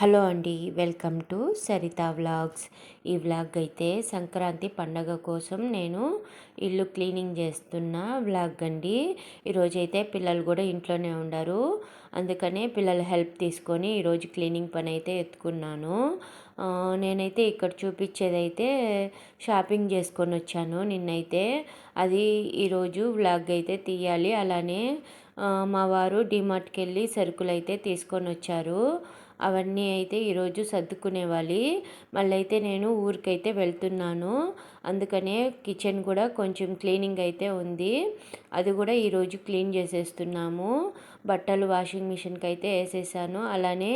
Hello అండి welcome to Saritha vlogs. ఈ vlog అయితే సంక్రాంతి పండగ కోసం నేను ఇల్లు క్లీనింగ్ చేస్తున్న వ్లాగ్ అండి. ఈరోజైతే పిల్లలు కూడా ఇంట్లోనే ఉండరు. అందుకనే పిల్లల హెల్ప్ తీసుకొని ఈరోజు క్లీనింగ్ పని అయితే ఎత్తుకున్నాను. నేనైతే ఇక్కడ చూపించేదైతే షాపింగ్ చేసుకొని వచ్చాను నిన్నైతే. అది ఈరోజు వ్లాగ్ అయితే తీయాలి. అలానే మా వారు డిమార్ట్కి వెళ్ళి సరుకులు అయితే తీసుకొని వచ్చారు. అవన్నీ అయితే ఈరోజు సర్దుకునేవాలి మళ్ళీ అయితే నేను ఊరికైతే వెళ్తున్నాను. అందుకనే కిచెన్ కూడా కొంచెం క్లీనింగ్ అయితే ఉంది. అది కూడా ఈరోజు క్లీన్ చేసేస్తున్నాము. బట్టలు వాషింగ్ మిషన్కి అయితే వేసేసాను. అలానే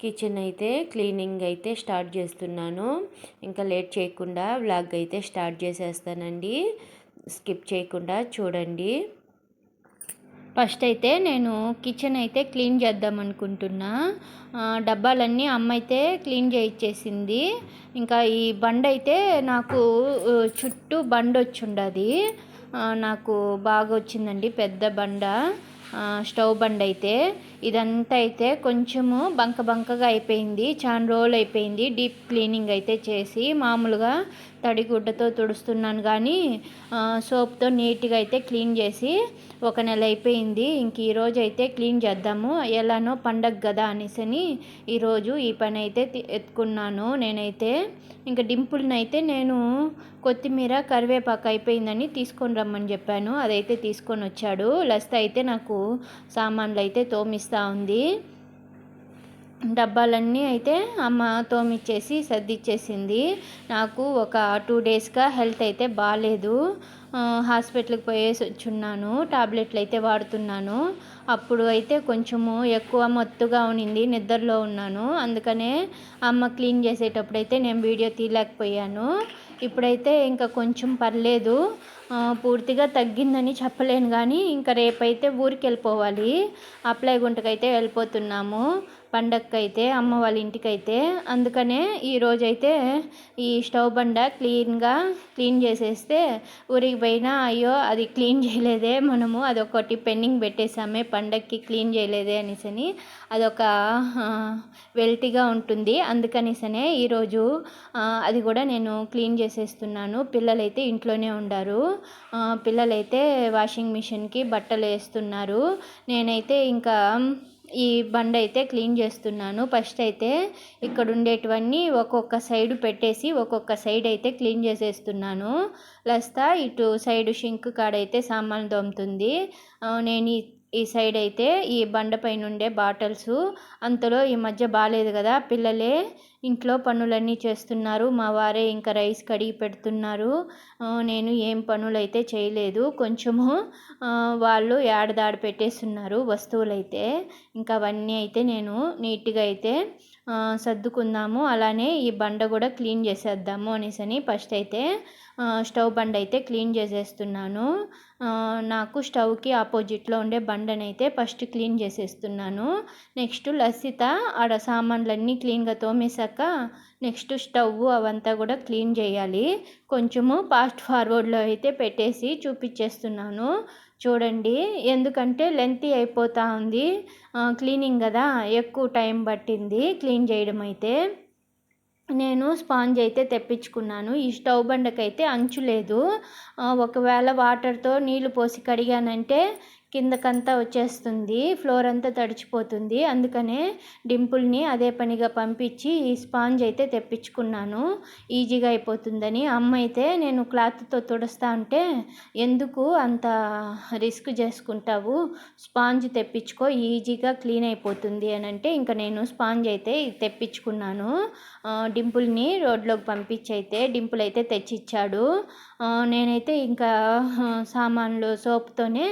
కిచెన్ అయితే క్లీనింగ్ అయితే స్టార్ట్ చేస్తున్నాను. ఇంకా లేట్ చేయకుండా వ్లాగ్ అయితే స్టార్ట్ చేసేస్తానండి. స్కిప్ చేయకుండా చూడండి. ఫస్ట్ అయితే నేను కిచెన్ అయితే క్లీన్ చేద్దాం అనుకుంటున్నా. డబ్బాలన్నీ అమ్మ అయితే క్లీన్ చేయించేసింది ఇంకా ఈ బండ అయితే నాకు చుట్టూ బండ వచ్చిండది. నాకు బాగా వచ్చిందండి పెద్ద బండ. స్టవ్ బండ అయితే. ఇదంతా అయితే కొంచెము బంక బంకగా అయిపోయింది చాలా రోజులు అయిపోయింది. డీప్ క్లీనింగ్ అయితే చేసి మామూలుగా తడిగుడ్డతో తుడుస్తున్నాను కానీ సోప్తో నీట్గా అయితే క్లీన్ చేసి ఒక నెల అయిపోయింది. ఇంక ఈరోజు అయితే క్లీన్ చేద్దాము. ఎలానో పండగ కదా అనేసి ఈరోజు ఈ పని అయితే ఎత్తుకున్నాను నేనైతే. ఇంకా డింపుల్ని అయితే నేను కొత్తిమీర కరివేపాకు అయిపోయిందని తీసుకొని రమ్మని చెప్పాను. అదైతే తీసుకొని వచ్చాడు. లస్త అయితే నాకు సామాన్లు అయితే తోమిస్తాను కనిపిస్తూ ఉంది. డబ్బాలన్నీ అయితే అమ్మ తోమిచ్చేసి సర్దిచ్చేసింది. నాకు ఒక టూ డేస్గా హెల్త్ అయితే బాగాలేదు హాస్పిటల్కి పోయేసి వచ్చున్నాను. టాబ్లెట్లు అయితే వాడుతున్నాను. అప్పుడు అయితే కొంచెము ఎక్కువ మత్తుగా ఉన్నింది నిద్రలో ఉన్నాను. అందుకనే అమ్మ క్లీన్ చేసేటప్పుడు అయితే నేను వీడియో తీయలేకపోయాను. ఇప్పుడైతే ఇంకా కొంచెం పర్లేదు. పూర్తిగా తగ్గిందని చెప్పలేను కానీ ఇంకా రేపైతే ఊరికి వెళ్ళిపోవాలి అప్లై గుంటకైతే వెళ్ళిపోతున్నాము. పండగకైతే అమ్మ వాళ్ళ ఇంటికైతే అందుకనే ఈరోజైతే ఈ స్టవ్ బండ క్లీన్గా క్లీన్ చేసేస్తే ఊరికి పోయినా అయ్యో అది క్లీన్ చేయలేదే మనము అదొకటి పెండింగ్ పెట్టేసామే పండగకి క్లీన్ చేయలేదే అనేసని అదొక వెల్టీగా ఉంటుంది. అందుకనేసనే ఈరోజు అది కూడా నేను క్లీన్ చేసేస్తున్నాను. పిల్లలైతే ఇంట్లోనే ఉండారు. పిల్లలైతే వాషింగ్ మిషన్కి బట్టలు వేస్తున్నారు నేనైతే ఇంకా ఈ బండ అయితే క్లీన్ చేస్తున్నాను. ఫస్ట్ అయితే ఇక్కడ ఉండేటివన్నీ ఒక్కొక్క సైడ్ పెట్టేసి ఒక్కొక్క సైడ్ అయితే క్లీన్ చేసేస్తున్నాను. లస్తా ఇటు సైడ్ షింక్ కాడైతే సామాన్లు దొమ్ముతుంది నేను ఈ సైడ్ అయితే ఈ బండ పైన ఉండే బాటిల్స్. అంతలో ఈ మధ్య బాగాలేదు కదా పిల్లలే ఇంట్లో పనులన్నీ చేస్తున్నారు. మా వారే ఇంకా రైస్ కడిగి పెడుతున్నారు. నేను ఏం పనులైతే చేయలేదు. కొంచెము వాళ్ళు ఏడదాడి పెట్టేస్తున్నారు వస్తువులు అయితే ఇంకా అవన్నీ అయితే నేను నీట్గా అయితే సర్దుకుందాము. అలానే ఈ బండ కూడా క్లీన్ చేసేద్దాము అనేసి అని ఫస్ట్ అయితే స్టవ్ బండ అయితే క్లీన్ చేసేస్తున్నాను. నాకు స్టవ్కి ఆపోజిట్లో ఉండే బండనైతే ఫస్ట్ క్లీన్ చేసేస్తున్నాను. నెక్స్ట్ లసిత ఆడ సామాన్లన్నీ క్లీన్గా తోమేశాక నెక్స్ట్ స్టవ్ అవంతా కూడా క్లీన్ చేయాలి. కొంచెము ఫాస్ట్ ఫార్వర్డ్లో అయితే పెట్టేసి చూపించేస్తున్నాను చూడండి ఎందుకంటే లెంతి అయిపోతూ ఉంది. క్లీనింగ్ కదా ఎక్కువ టైం పట్టింది క్లీన్ చేయడం అయితే. నేను స్పాంజ్ అయితే తెప్పించుకున్నాను. ఈ స్టవ్ బండకైతే అంచు లేదు. ఒకవేళ వాటర్తో నీళ్ళు పోసి కడిగానంటే కిందకంతా వచ్చేస్తుంది ఫ్లోర్ అంతా తడిచిపోతుంది. అందుకనే డింపుల్ని అదే పనిగా పంపించి ఈ స్పాంజ్ అయితే తెప్పించుకున్నాను. ఈజీగా అయిపోతుందని. అమ్మ అయితే నేను క్లాత్తో తుడుస్తా ఉంటే ఎందుకు అంత రిస్క్ చేసుకుంటావు? స్పాంజ్ తెప్పించుకో ఈజీగా క్లీన్ అయిపోతుంది అని అంటే ఇంకా నేను స్పాంజ్ అయితే తెప్పించుకున్నాను. డింపుల్ని రోడ్లోకి పంపించి అయితే డింపుల్ అయితే తెచ్చిచ్చాడు. నేనైతే ఇంకా సామాన్లు సోప్తోనే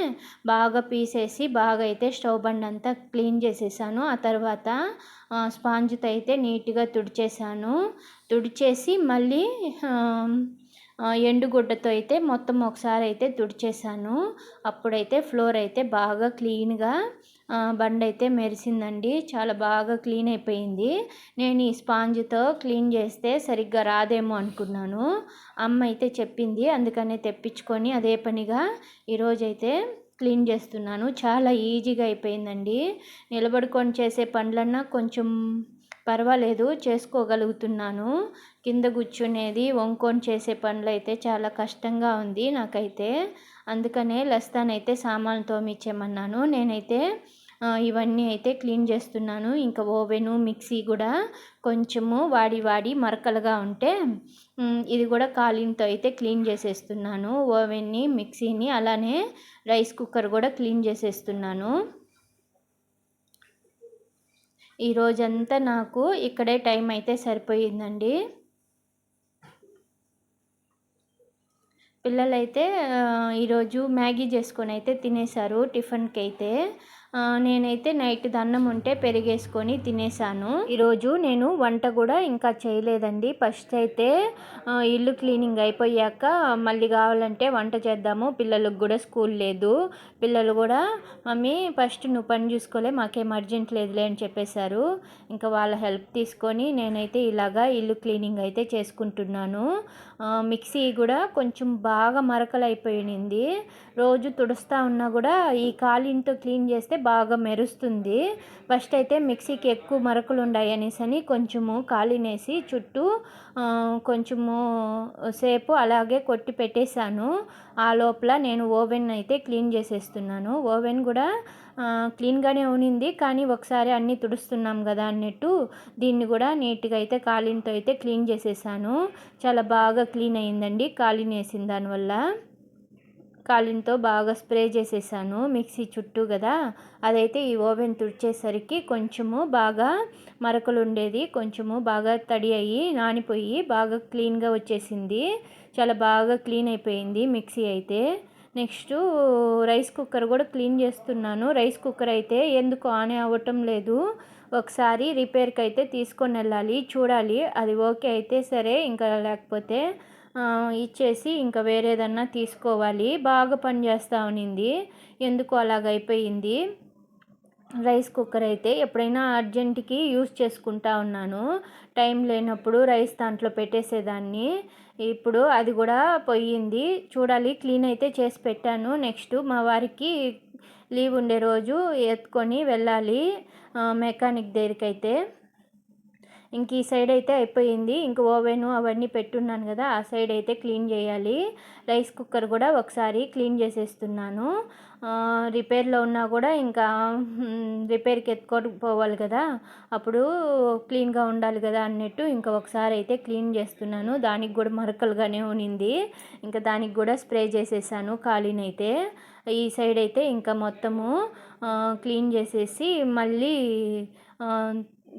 బాగా పీసేసి బాగా అయితే స్టవ్ బండ్ అంతా క్లీన్ చేసేసాను. ఆ తర్వాత స్పాంజ్తో అయితే నీట్గా తుడిచేసాను. తుడిచేసి మళ్ళీ ఎండుగుడ్డతో అయితే మొత్తం ఒకసారి అయితే తుడిచేసాను. అప్పుడైతే ఫ్లోర్ అయితే బాగా క్లీన్గా బండ అయితే మెరిసిందండి. చాలా బాగా క్లీన్ అయిపోయింది. నేను ఈ స్పాంజ్తో క్లీన్ చేస్తే సరిగ్గా రాదేమో అనుకున్నాను. అమ్మ అయితే చెప్పింది అందుకనే తెప్పించుకొని అదే పనిగా ఈరోజైతే క్లీన్ చేస్తున్నాను. చాలా ఈజీగా అయిపోయిందండి. నిలబడుకొని చేసే పనులన్నా కొంచెం పర్వాలేదు చేసుకోగలుగుతున్నాను. కింద కూర్చునేది వంకొని చేసే పనులు అయితే చాలా కష్టంగా ఉంది నాకైతే. అందుకనే లస్తానైతే సామాన్లు తోమిచ్చేమన్నాను నేనైతే ఇవన్నీ అయితే క్లీన్ చేస్తున్నాను. ఇంకా ఓవెను మిక్సీ కూడా కొంచెము వాడి వాడి మరకలుగా ఉంటే ఇది కూడా కాలిన్తో అయితే క్లీన్ చేసేస్తున్నాను. ఓవెన్ని మిక్సీని అలానే రైస్ కుక్కర్ కూడా క్లీన్ చేసేస్తున్నాను. ఈ రోజంతా నాకు ఇక్కడే టైం అయితే సరిపోయిందండి. పిల్లలైతే ఈరోజు మ్యాగీ చేసుకొని అయితే తినేశారు టిఫిన్కి అయితే నేనైతే నైట్ దన్నం ఉంటే పెరిగేసుకొని తినేసాను. ఈరోజు నేను వంట కూడా ఇంకా చేయలేదండి. ఫస్ట్ అయితే ఇల్లు క్లీనింగ్ అయిపోయాక మళ్ళీ కావాలంటే వంట చేద్దాము. పిల్లలకు కూడా స్కూల్ లేదు. పిల్లలు కూడా మమ్మీ ఫస్ట్ నువ్వు పని చూసుకోలే మాకేం అర్జెంట్ లేదులే అని చెప్పేశారు. ఇంకా వాళ్ళ హెల్ప్ తీసుకొని నేనైతే ఇలాగా ఇల్లు క్లీనింగ్ అయితే చేసుకుంటున్నాను. మిక్సీ కూడా కొంచెం బాగా మరకలు అయిపోయింది రోజు తుడుస్తూ ఉన్నా కూడా ఈ కాలింతో క్లీన్ చేస్తే బాగా మెరుస్తుంది. ఫస్ట్ అయితే మిక్సీకి ఎక్కువ మరకలు ఉన్నాయి అనేసి అని కొంచెము కాలినేసి చుట్టూ కొంచెము సేపు అలాగే కొట్టి పెట్టేశాను. ఆ లోపల నేను ఓవెన్ అయితే క్లీన్ చేసేస్తున్నాను. ఓవెన్ కూడా క్లీన్గానే ఉనింది కానీ ఒకసారి అన్నీ తుడుస్తున్నాం కదా అన్నట్టు దీన్ని కూడా నీట్గా అయితే కాలిన్తో అయితే క్లీన్ చేసేసాను. చాలా బాగా క్లీన్ అయిందండి కాలిన్ వేసిన దానివల్ల. కాలిన్తో బాగా స్ప్రే చేసేసాను మిక్సీ చుట్టూ కదా. అదైతే ఈ ఓవెన్ తుడిచేసరికి కొంచెము బాగా మరకలు ఉండేది కొంచెము బాగా తడి అయ్యి నానిపోయి బాగా క్లీన్గా వచ్చేసింది. చాలా బాగా క్లీన్ అయిపోయింది మిక్సీ అయితే. నెక్స్ట్ రైస్ కుక్కర్ కూడా క్లీన్ చేస్తున్నాను. రైస్ కుక్కర్ అయితే ఎందుకు ఆన్ అవ్వటం లేదు. ఒకసారి రిపేర్కి అయితే తీసుకొని వెళ్ళాలి చూడాలి. అది ఓకే అయితే సరే ఇంకా లేకపోతే ఇచ్చేసి ఇంకా వేరేదన్నా తీసుకోవాలి. బాగా పనిచేస్తూ ఉన్నింది ఎందుకు అలాగైపోయింది? రైస్ కుక్కర్ అయితే ఎప్పుడైనా అర్జెంటుకి యూస్ చేసుకుంటా ఉన్నాను. టైం లేనప్పుడు రైస్ దాంట్లో పెట్టేసేదాన్ని. ఇప్పుడు అది కూడా పోయింది. చూడాలి క్లీన్ అయితే చేసి పెట్టాను. నెక్స్ట్ మా వారికి లీవ్ ఉండే రోజు ఎత్తుకొని వెళ్ళాలి మెకానిక్ దగ్గరికి అయితే ఇంక ఈ సైడ్ అయితే అయిపోయింది. ఇంక ఓవెన్ అవన్నీ పెట్టున్నాను కదా ఆ సైడ్ అయితే క్లీన్ చేయాలి. రైస్ కుక్కర్ కూడా ఒకసారి క్లీన్ చేసేస్తున్నాను. రిపేర్లో ఉన్నా కూడా ఇంకా రిపేర్కి ఎత్తుకొని పోవాలి కదా అప్పుడు క్లీన్గా ఉండాలి కదా అన్నట్టు ఇంకా ఒకసారి అయితే క్లీన్ చేస్తున్నాను. దానికి కూడా మరకలుగానే ఉనింది. ఇంకా దానికి కూడా స్ప్రే చేసేసాను ఖాళీనైతే. ఈ సైడ్ అయితే ఇంకా మొత్తము క్లీన్ చేసేసి మళ్ళీ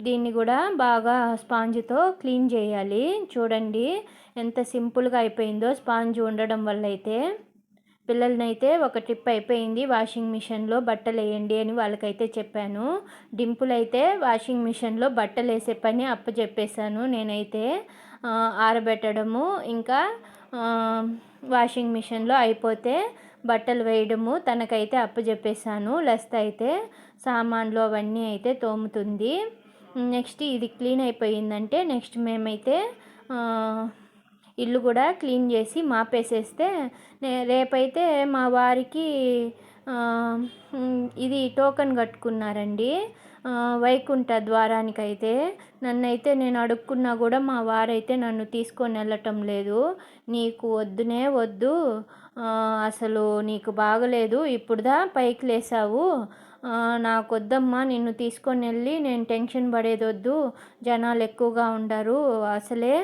దీన్ని కూడా బాగా స్పాంజ్తో క్లీన్ చేయాలి. చూడండి ఎంత సింపుల్గా అయిపోయిందో స్పాంజ్ ఉండడం వల్ల అయితే. పిల్లలనైతే ఒక ట్రిప్ అయిపోయింది వాషింగ్ మిషన్లో బట్టలు వేయండి అని వాళ్ళకైతే చెప్పాను. డింపుల్ అయితే వాషింగ్ మిషన్లో బట్టలు వేసే పని అప్పచెప్పేశాను నేనైతే. ఆరబెట్టడము ఇంకా వాషింగ్ మిషన్లో అయిపోతే బట్టలు వేయడము తనకైతే అప్పచెప్పేశాను లెస్త అయితే సామాన్లు అవన్నీ అయితే తోముతుంది. నెక్స్ట్ ఇది క్లీన్ అయిపోయిందంటే నెక్స్ట్ మేమైతే ఇల్లు కూడా క్లీన్ చేసి మాపేసేస్తే రేపైతే మా వారికి ఇది టోకెన్ కట్టుకున్నారండి. వైకుంఠ ద్వారానికైతే. నన్నైతే నేను అడుక్కున్నా కూడా మా వారైతే నన్ను తీసుకొని వెళ్ళటం లేదు. నీకు వద్దునే వద్దు. అసలు నీకు బాగలేదు. ఇప్పుడుదా పైకి లేసావు. నాకు వద్దమ్మా నిన్ను తీసుకొని వెళ్ళి నేను టెన్షన్ పడేది వద్దు జనాలు ఎక్కువగా ఉండరు అసలే.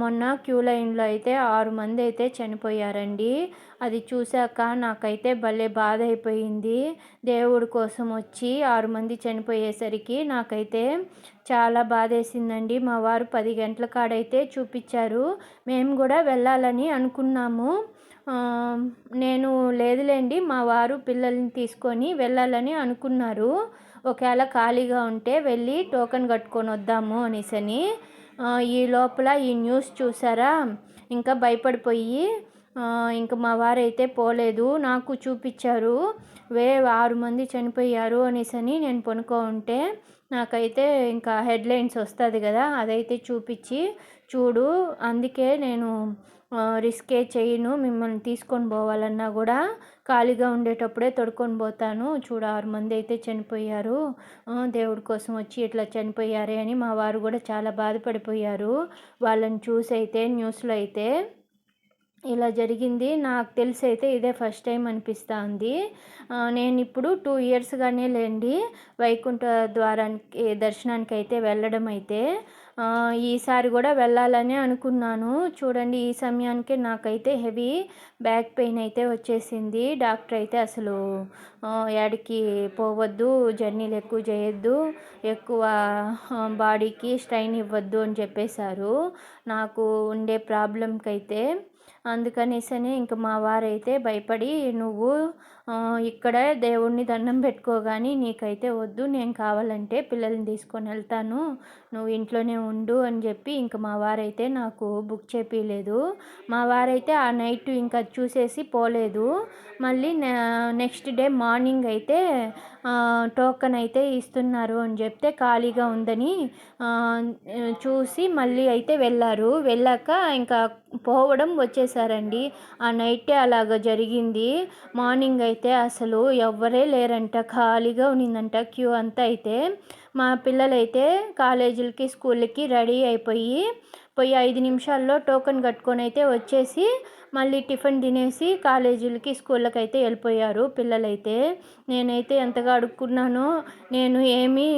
మొన్న క్యూ లైన్లో అయితే ఆరు మంది అయితే చనిపోయారండి. అది చూశాక నాకైతే భలే బాధ అయిపోయింది. దేవుడి కోసం వచ్చి ఆరు మంది చనిపోయేసరికి నాకైతే చాలా బాధేసిందండి. మా వారు పది గంటల కాడైతే చూపించారు. మేము కూడా వెళ్ళాలని అనుకున్నాము. నేను లేదులేండి మా వారు పిల్లల్ని తీసుకొని వెళ్ళాలని అనుకున్నారు. ఒకవేళ ఖాళీగా ఉంటే వెళ్ళి టోకెన్ కట్టుకొని వద్దాము అనేసని. ఈ లోపల ఈ న్యూస్ చూసారా? ఇంకా భయపడిపోయి ఇంకా మా వారైతే పోలేదు నాకు చూపించారు వే ఆరు మంది చనిపోయారు అనేసని నేను పనుకో ఉంటే నాకైతే ఇంకా హెడ్లైన్స్ వస్తుంది కదా అదైతే చూపించి చూడు అందుకే నేను రిస్కే చేయను మిమ్మల్ని తీసుకొని పోవాలన్నా కూడా ఖాళీగా ఉండేటప్పుడే తొడుకొని పోతాను. చూడ ఆరు మంది అయితే చనిపోయారు. దేవుడి కోసం వచ్చి ఇట్లా చనిపోయారే అని మా వారు కూడా చాలా బాధపడిపోయారు. వాళ్ళని చూసి అయితే న్యూస్లో అయితే ఇలా జరిగింది. నాకు తెలిసి అయితే ఇదే ఫస్ట్ టైం అనిపిస్తుంది. నేను ఇప్పుడు టూ ఇయర్స్గానే లేండి. వైకుంఠ ద్వారానికి దర్శనానికి అయితే వెళ్ళడం అయితే. ఈసారి కూడా వెళ్ళాలని అనుకున్నాను. చూడండి ఈ సమయానికి నాకైతే హెవీ బ్యాక్ పెయిన్ అయితే వచ్చేసింది. డాక్టర్ అయితే అసలు యాడికి పోవద్దు జర్నీలు ఎక్కువ చేయొద్దు ఎక్కువ బాడీకి స్ట్రైన్ ఇవ్వద్దు అని చెప్పేశారు. నాకు ఉండే ప్రాబ్లంకి అయితే అందుకనేసని ఇంక మా వారైతే భయపడి నువ్వు ఇక్కడ దేవుణ్ణి దండం పెట్టుకో కానీ నీకైతే వద్దు నేను కావాలంటే పిల్లల్ని తీసుకొని వెళ్తాను నువ్వు ఇంట్లోనే ఉండు అని చెప్పి ఇంక మా వారైతే నాకు బుక్ చేపించలేదు మా వారైతే ఆ నైట్ ఇంకా చూసేసి పోలేదు. మళ్ళీ నెక్స్ట్ డే మార్నింగ్ అయితే టోకన్ అయితే ఇస్తున్నారు అని చెప్తే ఖాళీగా ఉందని చూసి మళ్ళీ అయితే వెళ్ళారు. వెళ్ళాక ఇంకా పోవడం వచ్చేసారండి. ఆ నైటే అలాగ జరిగింది. మార్నింగ్ అయితే అసలు ఎవ్వరే లేరంట. ఖాళీగా ఉన్నిందంట క్యూ అంతా అయితే. మా పిల్లలైతే కాలేజీలకి స్కూళ్ళకి రెడీ అయిపోయి పోయి ఐదు నిమిషాల్లో టోకెన్ కట్టుకొని అయితే వచ్చేసి మళ్ళీ టిఫిన్ తినేసి కాలేజీలకి స్కూళ్ళకి అయితే వెళ్ళిపోయారు పిల్లలైతే. నేనైతే ఎంతగా అడుక్కున్నానో నేను ఏమీ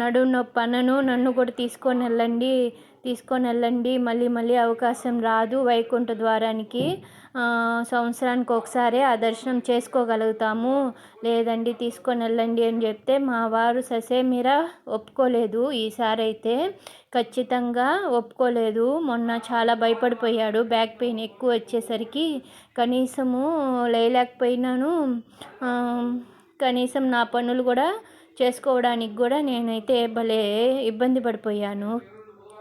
నడుము నొప్పి అనను నన్ను కూడా తీసుకొని వెళ్ళండి తీసుకొని వెళ్ళండి మళ్ళీ మళ్ళీ అవకాశం రాదు వైకుంఠ ద్వారానికి సంవత్సరానికి ఒకసారి ఆ దర్శనం చేసుకోగలుగుతాము. లేదండి తీసుకొని వెళ్ళండి అని చెప్తే మా వారు ససేమిరా ఒప్పుకోలేదు. ఈసారి అయితే ఖచ్చితంగా ఒప్పుకోలేదు. మొన్న చాలా భయపడిపోయాడు. బ్యాక్ పెయిన్ ఎక్కువ వచ్చేసరికి కనీసము లేలేకపోయినాను కనీసం నా పనులు కూడా చేసుకోవడానికి కూడా నేనైతే భలే ఇబ్బంది పడిపోయాను.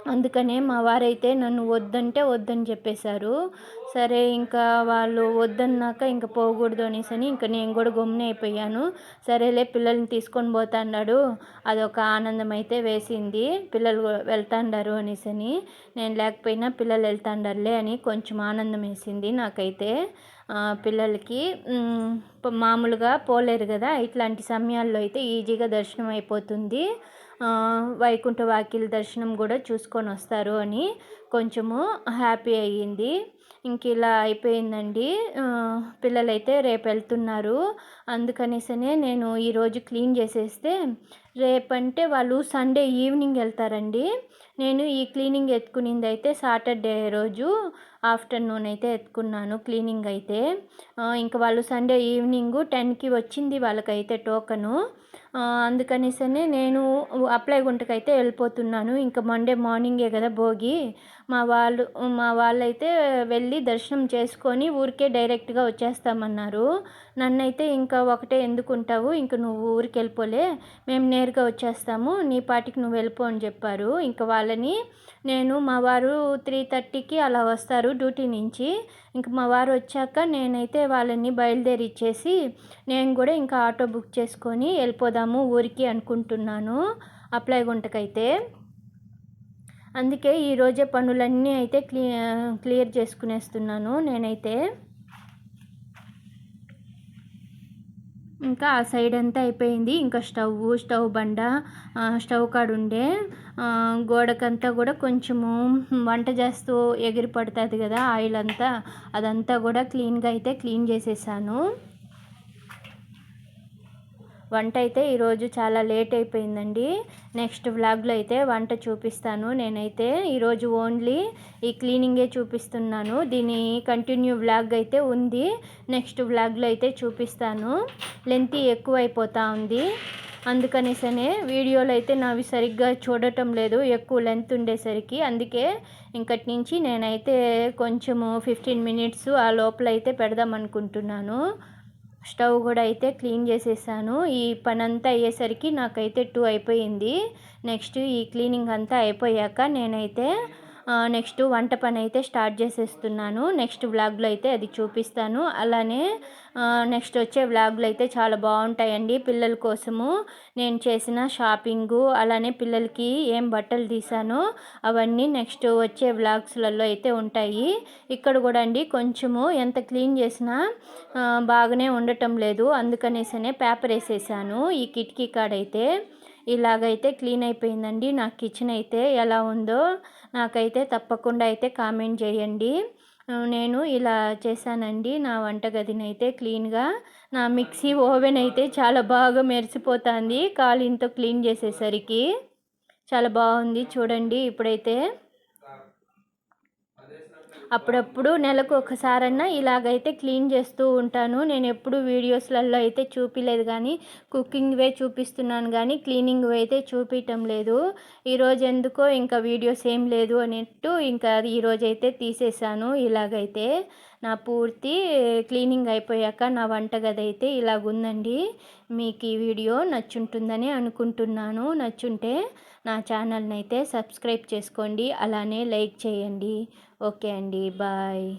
అందుకనే మా వారైతే నన్ను వద్దంటే వద్దని చెప్పేశారు. సరే ఇంకా వాళ్ళు వద్దన్నాక ఇంకా పోకూడదు అనేసి అని ఇంకా నేను కూడా గమ్మున అయిపోయాను. సరేలే పిల్లల్ని తీసుకొని పోతాన్నాడు అదొక ఆనందం అయితే వేసింది. పిల్లలు వెళ్తాండారు అనేసి అని. నేను లేకపోయినా పిల్లలు వెళ్తాండారులే అని కొంచెం ఆనందం వేసింది నాకైతే. పిల్లలకి మామూలుగా పోలేరు కదా. ఇట్లాంటి సమయాల్లో అయితే ఈజీగా దర్శనం అయిపోతుంది. వైకుంఠ వాకిల్ దర్శనం కూడా చూసుకొని వస్తారు అని కొంచెము హ్యాపీ అయ్యింది. ఇంక ఇలా అయిపోయిందండి. పిల్లలైతే రేపు వెళ్తున్నారు. అందుకనేసనే నేను ఈరోజు క్లీన్ చేసేస్తే రేపంటే వాళ్ళు సండే ఈవినింగ్ వెళ్తారండి. నేను ఈ క్లీనింగ్ ఎత్తుకునింది అయితే సాటర్డే రోజు ఆఫ్టర్నూన్ అయితే ఎత్తుకున్నాను క్లీనింగ్ అయితే. ఇంకా వాళ్ళు సండే ఈవినింగ్ టెన్కి వచ్చింది వాళ్ళకైతే టోకను. అందుకనేసనే నేను అప్లై గుంటకైతే వెళ్ళిపోతున్నాను. ఇంకా మండే మార్నింగే కదా భోగి. మా వాళ్ళు మా వాళ్ళైతే వెళ్ళి దర్శనం చేసుకొని ఊరికే డైరెక్ట్గా వచ్చేస్తామన్నారు. నన్నైతే ఇంకా ఒకటే ఎందుకు ఉంటావు ఇంక నువ్వు ఊరికి వెళ్ళిపోలే మేము నేరుగా వచ్చేస్తాము. నీ పాటికి నువ్వు వెళ్ళిపో అని చెప్పారు. ఇంకా వాళ్ళని నేను మా వారు త్రీ థర్టీకి అలా వస్తారు డ్యూటీ నుంచి. ఇంక మా వారు వచ్చాక నేనైతే వాళ్ళని బయలుదేరి ఇచ్చేసి నేను కూడా ఇంకా ఆటో బుక్ చేసుకొని వెళ్ళిపోదాము ఊరికి అనుకుంటున్నాను అప్లై గుంటకైతే. అందుకే ఈరోజే పనులన్నీ అయితే క్లీ క్లియర్ చేసుకునేస్తున్నాను నేనైతే. ఇంకా ఆ సైడ్ అంతా అయిపోయింది. ఇంకా స్టవ్ స్టవ్ బండ స్టవ్ కాడ ఉండే గోడకంతా కూడా కొంచెము వంట చేస్తూ ఎగిరి పడుతుంది కదా ఆయిల్ అంతా. అదంతా కూడా క్లీన్గా అయితే క్లీన్ చేసేసాను. వంట అయితే ఈరోజు చాలా లేట్ అయిపోయిందండి. నెక్స్ట్ వ్లాగ్లో అయితే వంట చూపిస్తాను. నేనైతే ఈరోజు ఓన్లీ ఈ క్లీనింగే చూపిస్తున్నాను. దీని కంటిన్యూ వ్లాగ్ అయితే ఉంది. నెక్స్ట్ వ్లాగ్లో అయితే చూపిస్తాను. లెంత్ ఎక్కువ అయిపోతూ ఉంది. అందుకనేసనే వీడియోలు అయితే నావి సరిగ్గా చూడటం లేదు. ఎక్కువ లెంత్ ఉండేసరికి అందుకే ఇంకటి నుంచి నేనైతే కొంచెము ఫిఫ్టీన్ మినిట్స్ ఆ లోపల అయితే పెడదాం అనుకుంటున్నాను. స్టవ్ కూడా అయితే క్లీన్ చేసేసాను. ఈ పని అంతా అయ్యేసరికి నాకైతే టూ అయిపోయింది. నెక్స్ట్ ఈ క్లీనింగ్ అంతా అయిపోయాక నేనైతే నెక్స్ట్ వంట పని అయితే స్టార్ట్ చేసేస్తున్నాను. నెక్స్ట్ వ్లాగ్లో అయితే అది చూపిస్తాను. అలానే నెక్స్ట్ వచ్చే వ్లాగ్లు అయితే చాలా బాగుంటాయండి పిల్లల కోసము. నేను చేసిన షాపింగు అలానే పిల్లలకి ఏం బట్టలు తీసానో అవన్నీ నెక్స్ట్ వచ్చే వ్లాగ్స్లలో అయితే ఉంటాయి. ఇక్కడ కూడా అండి కొంచెము ఎంత క్లీన్ చేసినా బాగానే ఉండటం లేదు. అందుకనేసనే పేపర్ వేసేసాను ఈ కిటికీ కాడైతే. ఇలాగైతే క్లీన్ అయిపోయిందండి. నా కిచెన్ అయితే ఎలా ఉందో. నాకైతే తప్పకుండా అయితే కామెంట్ చేయండి. నేను ఇలా చేశానండి. నా వంటగదిని అయితే క్లీన్గా నా మిక్సీ ఓవెన్ అయితే చాలా బాగా మెరిసిపోతుంది. కాలింతో క్లీన్ చేసేసరికి. చాలా బాగుంది. చూడండి ఇప్పుడైతే అప్పుడప్పుడు నెలకు ఒకసారన్నా ఇలాగైతే క్లీన్ చేస్తూ ఉంటాను. నేను ఎప్పుడు వీడియోస్లలో అయితే చూపించలేదు కానీ కుకింగ్వే చూపిస్తున్నాను కానీ క్లీనింగ్ అయితే చూపించటం లేదు. ఈరోజు ఎందుకో ఇంకా వీడియోస్ ఏం లేదు అన్నట్టు ఇంకా ఈరోజు అయితే తీసేసాను ఇలాగైతే. నా పూర్తి క్లీనింగ్ అయిపోయాక నా వంటగది అయితే ఇలాగుందండి. మీకు ఈ వీడియో నచ్చుంటుందని అనుకుంటున్నాను. నచ్చుంటే నా ఛానల్ని అయితే సబ్స్క్రైబ్ చేసుకోండి. అలానే లైక్ చేయండి. ఓకే అండి. బాయ్.